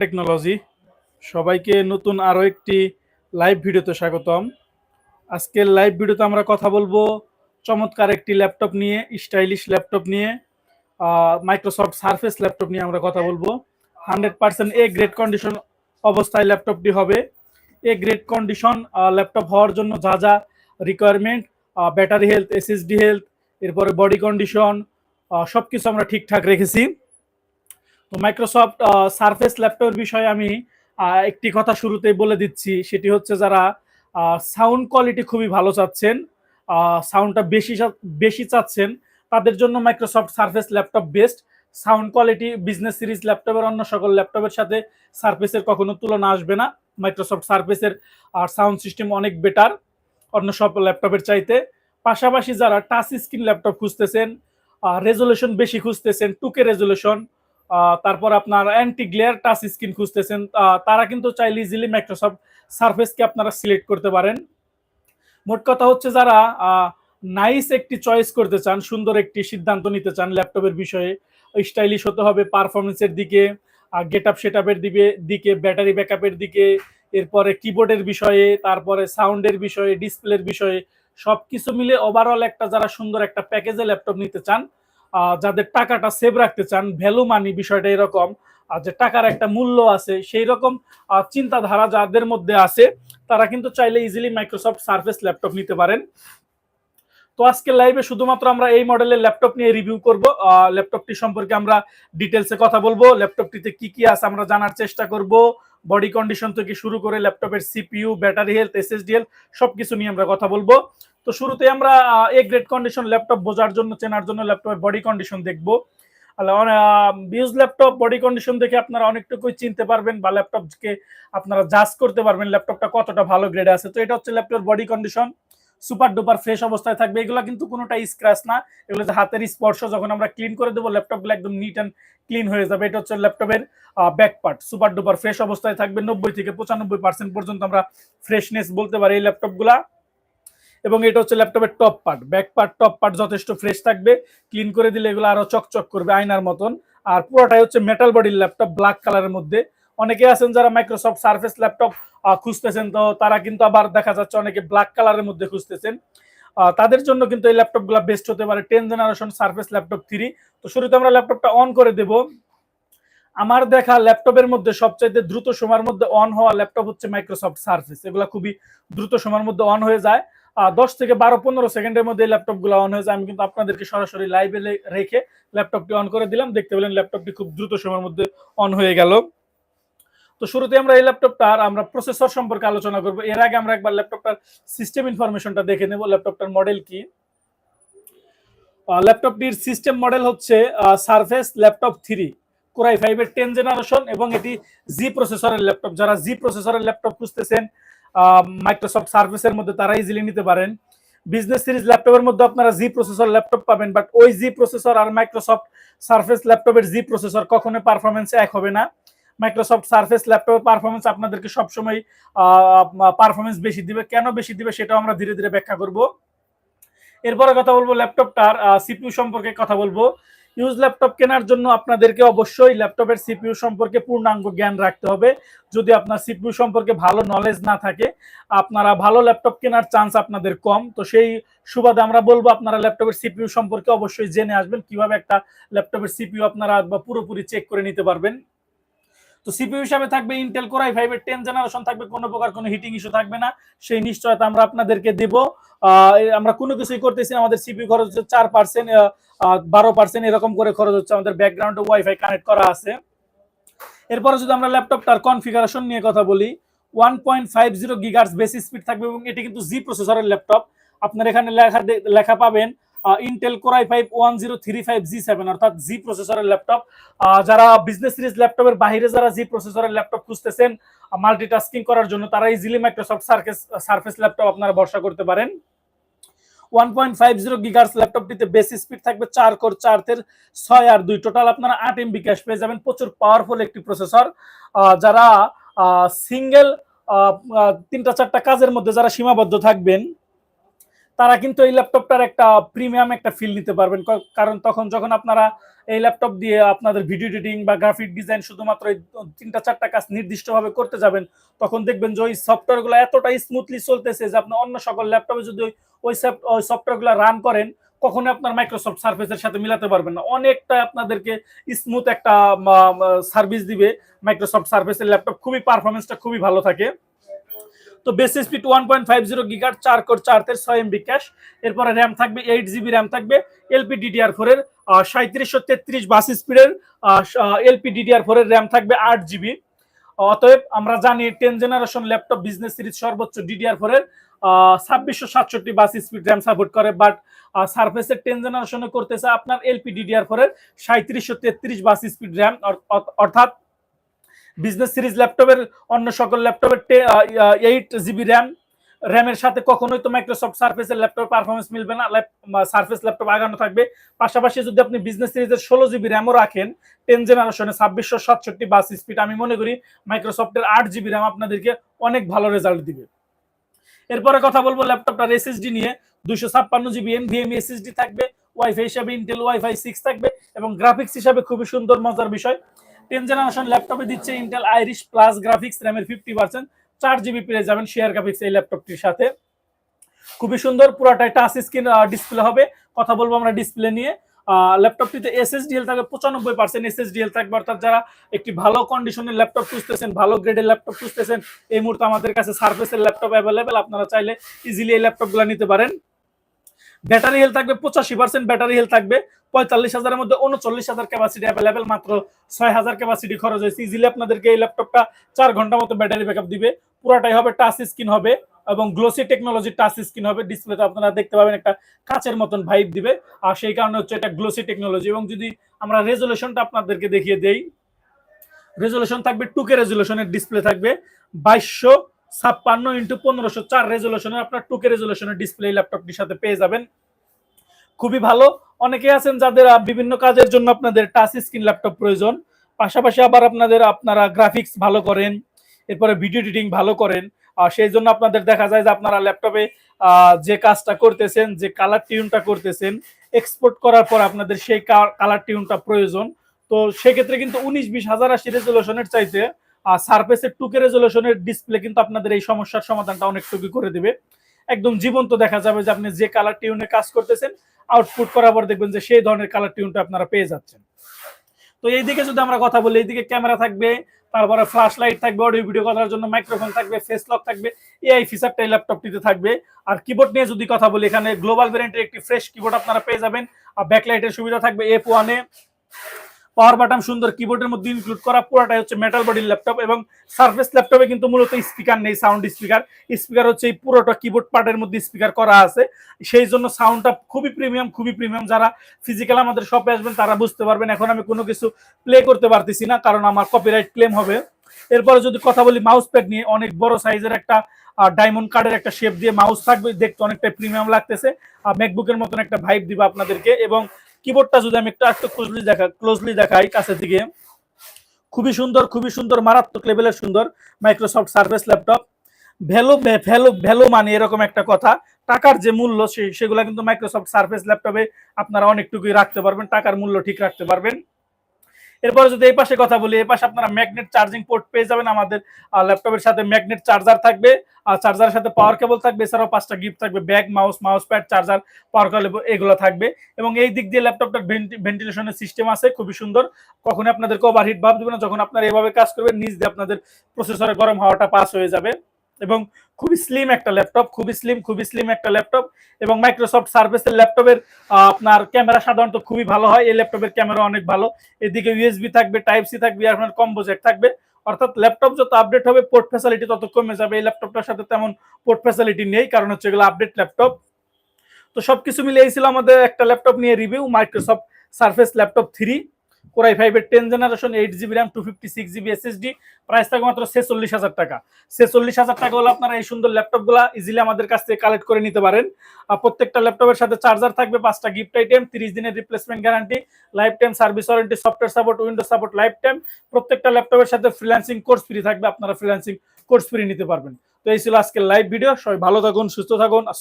Technology সবাইকে নতুন আরও একটি লাইভ ভিডিওতে স্বাগতম। আজকের লাইভ ভিডিওতে আমরা কথা বলব চমৎকার একটি ল্যাপটপ নিয়ে স্টাইলিশ ল্যাপটপ নিয়ে মাইক্রোসফট সারফেস ল্যাপটপ নিয়ে আমরা কথা বলব। Hundred percent A grade condition অবস্থায় ল্যাপটপটি হবে। এ গ্রেড কন্ডিশন ল্যাপটপ হওয়ার জন্য যা যা requirement battery health SSD health এরপরে বডি কন্ডিশন সব কিছু আমরা ঠিকঠাক রেখেছি। তো মাইক্রোসফট সারফেস ল্যাপটপের বিষয়ে আমি একটি কথা শুরুতেই বলে দিচ্ছি। সেটি হচ্ছে যারা সাউন্ড কোয়ালিটি খুবই ভালো চাচ্ছেন সাউন্ডটা বেশি বেশি চাচ্ছেন, তাদের জন্য Microsoft Surface laptop best sound quality business series ল্যাপটপের অন্য সকল ল্যাপটপের সাথে সারফেসের কখনো তুলনা আসবে না। মাইক্রোসফট সারফেসের আর সাউন্ড সিস্টেম অনেক বেটার অন্য সব ল্যাপটপের চাইতে। পাশাপাশি যারা টাচ স্ক্রিন ল্যাপটপ খুঁজতেছেন রেজলিউশন বেশি খুঁজতেছেন টুকে রেজলিউশন তারপর আপনার অ্যান্টি গ্লেয়ার টাচ স্ক্রিন খুঁজতেছেন তারা কিন্তু চাইলে ইজিলি মাইক্রোসফট সারফেসকে আপনারা সিলেক্ট করতে পারেন। মোট কথা হচ্ছে যারা নাইস একটি চয়েস করতে চান, সুন্দর একটি সিদ্ধান্ত নিতে চান ল্যাপটপের বিষয়ে স্টাইলিশ হতে হবে পারফরমেন্সের দিকে গেট আপ সেট আপের দিকে দিকে ব্যাটারি ব্যাকআপের দিকে, এরপরে কিবোর্ডের বিষয়ে, তারপরে সাউন্ডের বিষয়ে ডিসপ্লের বিষয়ে সব কিছু মিলে ওভারঅল একটা যারা সুন্দর একটা প্যাকেজে ল্যাপটপ নিতে চান যাদের টাকাটা সেভ রাখতে চান ভ্যালু মানি বিষয়টা এরকম যে টাকার একটা মূল্য আছে, সেই রকম চিন্তাধারা যাদের মধ্যে আছে, তারা কিন্তু চাইলে ইজিলি মাইক্রোসফট সার্ফেস ল্যাপটপ নিতে পারেন। তো আজকে লাইভে শুধুমাত্র আমরা এই মডেলের ল্যাপটপ নিয়ে রিভিউ করব। ল্যাপটপটি সম্পর্কে আমরা ডিটেলসে কথা বলব। ল্যাপটপটিতে কি কি আছে আমরা জানার চেষ্টা করব। বডি কন্ডিশন থেকে শুরু করে ল্যাপটপের CPU battery health SSD health সবকিছু নিয়ে আমরা কথা বলব। তো শুরুতে আমরা এ গ্রেড কন্ডিশন ল্যাপটপ বোঝার জন্য, চেনার জন্য ল্যাপটপের বডি কন্ডিশন দেখব। ইউজ ল্যাপটপ বডি কন্ডিশন দেখে আপনারা অনেকটুকুই চিনতে পারবেন বা ল্যাপটপকে আপনারা জাজ করতে পারবেন ল্যাপটপটা কতটা ভালো গ্রেডে আছে। তো এটা হচ্ছে ল্যাপটপের body condition super duper fresh অবস্থায় থাকবে। এগুলো কিন্তু কোনোটাই স্ক্র্যাচ না। এগুলো যে হাতের স্পর্শ যখন আমরা ক্লিন করে দেবো ল্যাপটপগুলো একদম নিট অ্যান্ড ক্লিন হয়ে যাবে। এটা হচ্ছে ল্যাপটপের back part super duper fresh অবস্থায় থাকবে। নব্বই থেকে পঁচানব্বই পার্সেন্ট পর্যন্ত আমরা ফ্রেশনেস বলতে পারি এই ল্যাপটপগুলা এবং এটা হচ্ছে ল্যাপটপের top part back part top part যথেষ্ট ফ্রেশ থাকবে। ক্লিন করে দিলে এগুলো আরও চকচক করবে আয়নার মতন। আর পুরোটাই হচ্ছে মেটাল বডির ল্যাপটপ ব্ল্যাক কালারের মধ্যে। অনেকে আছেন যারা মাইক্রোসফট সার্ফেস ল্যাপটপ খুঁজতেছেন, তো তারা কিন্তু আবার দেখা যাচ্ছে অনেকে ব্ল্যাক কালারের মধ্যে খুঁজতেছেন। তাদের জন্য কিন্তু এই ল্যাপটপগুলো বেস্ট হতে পারে ten generation Surface laptop three তো শুরুতে আমরা ল্যাপটপটা অন করে দেব। আমার দেখা ল্যাপটপের মধ্যে সবচাইতে দ্রুত সময়ের মধ্যে অন হওয়া ল্যাপটপ হচ্ছে মাইক্রোসফট সার্ফেস এগুলো খুবই দ্রুত সময়ের মধ্যে অন হয়ে যায়। দশ থেকে বারো, পনেরো সেকেন্ডের মধ্যে এই ল্যাপটপগুলো অন হয়ে যায়। আমি কিন্তু আপনাদেরকে সরাসরি লাইভে রেখে ল্যাপটপটি অন করে দিলাম। দেখতে পেলেন ল্যাপটপটি খুব দ্রুত সময়ের মধ্যে অন হয়ে গেল। তো শুরুতে আমরা এই ল্যাপটপটার আমরা প্রসেসর সম্পর্কে আলোচনা করব। এর আগে আমরা একবার ল্যাপটপটার সিস্টেম ইনফরমেশনটা দেখে নেব ল্যাপটপটার মডেল কি। ল্যাপটপটির সিস্টেম মডেল হচ্ছে Surface laptop three core i ফাইভের টেন জেনারেশন এবং এটি জি প্রসেসরের ল্যাপটপ যারা জি প্রসেসরের ল্যাপটপ খুঁজতেছেন মাইক্রোসফট সার্ভিসের মধ্যে তারা ইজিলি নিতে পারেন। বিজনেস সিরিজ ল্যাপটপের মধ্যে আপনারা জি প্রসেসর ল্যাপটপ পাবেন বাট ওই জি প্রসেসর আর মাইক্রোসফট সার্ফেস ল্যাপটপের জি প্রসেসর কখনো পারফরমেন্স এক হবে না। মাইক্রোসফট সার্ফেস ল্যাপটপের পারফরমেন্স আপনাদেরকে সবসময় পারফরমেন্স বেশি দিবে। কেন বেশি দিবে সেটাও আমরা ধীরে ধীরে ব্যাখ্যা করব। এরপরে কথা বলব ল্যাপটপটার সিপিইউ সম্পর্কে কথা বলব। ইউজ ল্যাপটপ কেনার জন্য আপনাদেরকে অবশ্যই ল্যাপটপের সিপিইউ সম্পর্কে পূর্ণাঙ্গ জ্ঞান রাখতে হবে। যদি আপনার সিপিইউ সম্পর্কে ভালো নলেজ না থাকে, আপনারা ভালো ল্যাপটপ কেনার চান্স আপনাদের কম। তো সেই সুবাদে আমরা বলব আপনারা ল্যাপটপের সিপিইউ সম্পর্কে অবশ্যই জেনে আসবেন। কীভাবে একটা ল্যাপটপের সিপিইউ আপনারা পুরোপুরি চেক করে নিতে পারবেন। তো সিপিইউ হিসাবে থাকবে ইন্টেল কোরাই ফাইভের টেন জেনারেশন থাকবে, কোনো প্রকার কোনো হিটিং ইস্যু থাকবে না। সেই নিশ্চয়তা আমরা আপনাদেরকে দেব। আমরা কোনো কিছুই করতেছি আমাদের সিপিইউ খরচ হচ্ছে চার পার্সেন্ট বারো পার্সেন্ট এরকম করে খরচ হচ্ছে, আমাদের ব্যাকগ্রাউন্ডে ওয়াইফাই কানেক্ট করা আছে। এরপরে যদি আমরা ল্যাপটপটার কনফিগারেশন নিয়ে কথা বলি one point five zero gigahertz বেশি স্পিড থাকবে এবং এটি কিন্তু জি প্রসেসরের ল্যাপটপ। আপনার এখানে লেখা লেখা পাবেন Intel core i five one zero three five G seven অর্থাৎ জি প্রসেসরের ল্যাপটপ যারা বিজনেস সিরিজ ল্যাপটপের বাইরে যারা জি প্রসেসরের ল্যাপটপ খুঁজতেছেন মাল্টিটাস্কিং করার জন্য তারা easily Microsoft Surface Surface laptop আপনারা ভরসা করতে পারেন। One point five zero gigahertz ল্যাপটপটিতে বেশি স্পিড থাকবে চার কোর চার তের ছয় আর দুই। টোটাল আপনারা আট এমবি ক্যাশ পেয়ে যাবেন, প্রচুর পাওয়ারফুল একটি প্রসেসর যারা সিঙ্গেল তিনটা চারটা কাজের মধ্যে যারা সীমাবদ্ধ থাকবেন তারা কিন্তু এই ল্যাপটপটার একটা প্রিমিয়াম একটা ফিল নিতে পারবেন। কারণ তখন যখন আপনারা এই ল্যাপটপ দিয়ে আপনাদের ভিডিও এডিটিং বা গ্রাফিক ডিজাইন শুধুমাত্র এই তিনটা, চারটা কাজ নির্দিষ্টভাবে করতে যাবেন, তখন দেখবেন যে ওই সফটওয়্যারগুলো এতটাই স্মুথলি চলতেছে যে আপনি অন্য সকল ল্যাপটপে যদি ওই- ওই সফটওয়্যারগুলো রান করেন কখনো আপনার মাইক্রোসফট সার্ফেসের সাথে মিলাতে পারবেন না। অনেকটা আপনাদেরকে স্মুথ একটা সার্ভিস দিবে। মাইক্রোসফট সার্ফেসের ল্যাপটপ খুবই পারফরমেন্সটা খুবই ভালো থাকে। তো base speed one point five zero গিগার চার কোর চার তের ছয় এমবি ক্যাশ এরপরে র্যাম থাকবে এইট জিবি র্যাম থাকবে এলপি ডিডিআর ফোর এর সাঁত্রিশশো তেত্রিশ বাস স্পিডের এলপি ডিডিআর ফোর এর র্যাম থাকবে আট জিবি অতএব আমরা জানি ten generation laptop business series সর্বোচ্চ ডিডিআর ফোরের ছাব্বিশশো সাতষট্টি বাস স্পিড র্যাম সাপোর্ট করে। বাট সার্ফেসের টেন জেনারেশনে করতেছে আপনার এলপি ডিডিআর ফোর এর সাঁত্রিশশো তেত্রিশ বাস স্পিড র্যাম অর্থাৎ বিজনেস সিরিজ ল্যাপটপের অন্য সকল ল্যাপটপের এইট জিবি র্যাম র্যামের সাথে কখনোই তো মাইক্রোসফট সার্ফেসের ল্যাপটপ পারফরমেন্স মিলবে না। সার্ফেস ল্যাপটপ আগানো থাকবে। পাশাপাশি যদি আপনি বিজনেস সিরিজের ষোলো জিবি র্যামও রাখেন টেন জেনারেশনে ছাব্বিশশো সাতষট্টি বাস স্পিড আমি মনে করি মাইক্রোসফটের আট জিবি র্যাম আপনাদেরকে অনেক ভালো রেজাল্ট দিবে। এরপরে কথা বলব ল্যাপটপটার এসএসডি নিয়ে। দুইশো ছাপ্পান্ন জিবি এম এনভিএমই এসএসডি থাকবে ওয়াইফাই হিসাবে ইন্টেল ওয়াইফাই সিক্স থাকবে এবং গ্রাফিক্স হিসাবে খুবই সুন্দর, মজার বিষয়। টেন জেনারেশন ল্যাপটপে দিচ্ছে ইন্টেল আইরিশ প্লাস গ্রাফিক্স র্যামের ফিফটি পার্সেন্ট চার জিবি পেয়ে যাবেন শেয়ার গ্রাফিক্স এই ল্যাপটপটির সাথে। খুবই সুন্দর, পুরাটাই টাচ স্ক্রিন ডিসপ্লে হবে। কথা বলব আমরা ডিসপ্লে নিয়ে। ল্যাপটপটিতে এসএসডিএল থাকবে পঁচানব্বই পার্সেন্ট এসএসডিএল থাকবে। অর্থাৎ যারা একটি ভালো কন্ডিশনের ল্যাপটপ খুঁজতেছেন, ভালো গ্রেডের ল্যাপটপ খুঁজতেছেন, এই মুহূর্তে আমাদের কাছে সার্ফেসের ল্যাপটপ অ্যাভেলেবেল আপনারা চাইলে ইজিলি এই ল্যাপটপগুলো নিতে পারেন। ব্যাটারি হেলথ থাকবে, পঁচাশি পার্সেন্ট ব্যাটারি হেলথ থাকবে, পঁয়তাল্লিশ হাজারের মধ্যে উনচল্লিশ হাজার ক্যাপাসিটি অ্যাভেলেবেল মাত্র ছয় হাজার ক্যাপাসিটি খরচ হয়েছে। ইজিলি আপনাদেরকে এই ল্যাপটপটা চার ঘণ্টা মতো ব্যাটারি ব্যাকআপ দিবে। পুরাটাই হবে টাচ স্ক্রিন হবে এবং গ্লোসি টেকনোলজি টাচ স্ক্রিন হবে। ডিসপ্লেতে আপনারা দেখতে পাবেন একটা কাচের মতন ভাইব দিবে। আর সেই কারণে হচ্ছে এটা গ্লোসি টেকনোলজি এবং যদি আমরা রেজলিউশনটা আপনাদেরকে দেখিয়ে দেই রেজলিউশন থাকবে টুকে রেজলিউশনের ডিসপ্লে থাকবে। বাইশশো ছাপ্পান্ন ইন্টু পনেরোশো চার রেজলিউশনের আপনার টুকে রেজলিউশনের ডিসপ্লে ল্যাপটপটির সাথে পেয়ে যাবেন। খুবই ভালো। অনেকে আছেন যাদের বিভিন্ন কাজের জন্য আপনাদের টাচ স্ক্রিন ল্যাপটপ প্রয়োজন। পাশাপাশি আবার আপনাদের, আপনারা গ্রাফিক্স ভালো করেন, এরপরে ভিডিও এডিটিং ভালো করেন। আর সেই জন্য আপনাদের দেখা যায় যে আপনারা ল্যাপটপে যে কাজটা করতেছেন, যে কালার টিউনটা করতেছেন এক্সপোর্ট করার পর আপনাদের সেই কালার টিউনটা প্রয়োজন। তো সেক্ষেত্রে কিন্তু উনিশ, বিশ, হাজার, আশি রেজলিউশনের চাইতে সারফেসের টুকে রেজলিউশনের ডিসপ্লে কিন্তু আপনাদের এই সমস্যার সমাধানটা অনেকটুকু করে দেবে। একদম জীবন্ত দেখা যাবে যে আপনি যে কালার টিউনে কাজ করতেছেন আউটপুট করার পর দেখবেন যে সেই ধরনের কালার টিউনটা আপনারা পেয়ে যাচ্ছেন। তো এইদিকে যদি আমরা কথা বলি, এইদিকে ক্যামেরা থাকবে, তারপরে ফ্ল্যাশ লাইট থাকবে অডিও ভিডিও করার জন্য মাইক্রোফোন থাকবে ফেস লক থাকবে এআই ফিচারটা এই ল্যাপটপটিতে থাকবে। আর কিবোর্ড নিয়ে যদি কথা বলি, এখানে গ্লোবাল ভ্যারিয়েন্টের একটি ফ্রেশ কিবোর্ড আপনারা পেয়ে যাবেন। আর ব্যাকলাইটের সুবিধা থাকবে এফ ওয়ানে পাওয়ার বাটন সুন্দর কিবোর্ডের মধ্যে ইনক্লুড করা, পুরোটাই হচ্ছে মেটাল বডির ল্যাপটপ এবং সার্ফেস ল্যাপটপে কিন্তু মূলত স্পিকার নেই সাউন্ড স্পিকার স্পিকার হচ্ছে এই পুরোটা কিবোর্ড পার্টের মধ্যে স্পিকার করা আছে। সেই জন্য সাউন্ডটা খুবই প্রিমিয়াম খুবই প্রিমিয়াম যারা ফিজিক্যাল আমাদের শপে আসবেন, তারা বুঝতে পারবেন, এখন আমি কোনো কিছু প্লে করতে পারতেছি না, কারণ আমার কপিরাইট ক্লেম হবে। এরপরে যদি কথা বলি মাউস প্যাড নিয়ে, অনেক বড় সাইজের একটা ডায়মন্ড কার্ডের একটা শেপ দিয়ে মাউস থাকবে, দেখতে অনেকটা প্রিমিয়াম লাগতেছে। আর ম্যাকবুকের মতন একটা ভাইব দিবে আপনাদেরকে এবং কিবোর্ডটা যদি আমি একটু একটু ক্লোজলি দেখা ক্লোজলি দেখাই কাছে থেকে খুবই সুন্দর খুবই সুন্দর, মারাত্মক লেভেলের সুন্দর Microsoft Surface laptop value value value মানে এরকম একটা কথা। টাকার যে মূল্য সেগুলো কিন্তু মাইক্রোসফট সার্ফেস ল্যাপটপে আপনারা অনেকটুকুই রাখতে পারবেন, টাকার মূল্য ঠিক রাখতে পারবেন। এরপরে যদি এই পাশে কথা বলি, এই পাশে আপনারা ম্যাগনেট চার্জিং পোর্ট পেয়ে যাবেন আমাদের ল্যাপটপের সাথে ম্যাগনেট চার্জার থাকবে, আর চার্জারের সাথে পাওয়ার কেবল থাকবে, এছাড়াও পাঁচটা গিফট থাকবে bag mouse mouse pad charger power cable এগুলো থাকবে। এবং এই দিক দিয়ে ল্যাপটপটার ভেন্টিলেশনের সিস্টেম আছে, খুবই সুন্দর। কখনো আপনাদেরকে ওভারহিট ভাব দেবে না, যখন আপনারা এভাবে কাজ করবেন নিজ দিয়ে আপনাদের প্রসেসরে গরম হাওয়াটা পাস হয়ে যাবে। এবং খুবই স্লিম একটা ল্যাপটপ খুবই স্লিম খুবই স্লিম একটা ল্যাপটপ এবং মাইক্রোসফট সার্ভিসের ল্যাপটপের আপনার ক্যামেরা সাধারণত খুবই ভালো হয়। এই ল্যাপটপের ক্যামেরা অনেক ভালো। এদিকে ইউএসবি থাকবে টাইপ সি থাকবে আপনার কম্বো থাকবে। অর্থাৎ ল্যাপটপ যত আপডেট হবে পোর্ট ফ্যাসিলিটি তত কমে যাবে। এই ল্যাপটপটার সাথে তেমন পোর্ট ফ্যাসিলিটি নেই, কারণ হচ্ছে এগুলো আপডেট ল্যাপটপ তো সবকিছু মিলে এই ছিল আমাদের একটা ল্যাপটপ নিয়ে review Microsoft Surface laptop three core i ফাইভের ten generation eight GB RAM two fifty six GB SSD price থাকবে মাত্র ছেচল্লিশ হাজার টাকা। ছেচল্লিশ হাজার টাকা হলে আপনারা এই সুন্দর ল্যাপটপগুলো ইজিলি আমাদের কাছ থেকে কালেক্ট করে নিতে পারেন। আর প্রত্যেকটা ল্যাপটপের সাথে চার্জার থাকবে পাঁচটা গিফট আইটেম তিরিশ দিনের replacement guarantee life time service warranty software support window support life time প্রত্যেকটা ল্যাপটপের সাথে ফ্রিল্যান্সিং কোর্স ফ্রি থাকবে, আপনারা ফ্রিল্যান্সিং কোর্স ফ্রি নিতে পারবেন। তো এই ছিল আজকের লাইভ ভিডিও সবাই ভালো থাকুন, সুস্থ থাকুন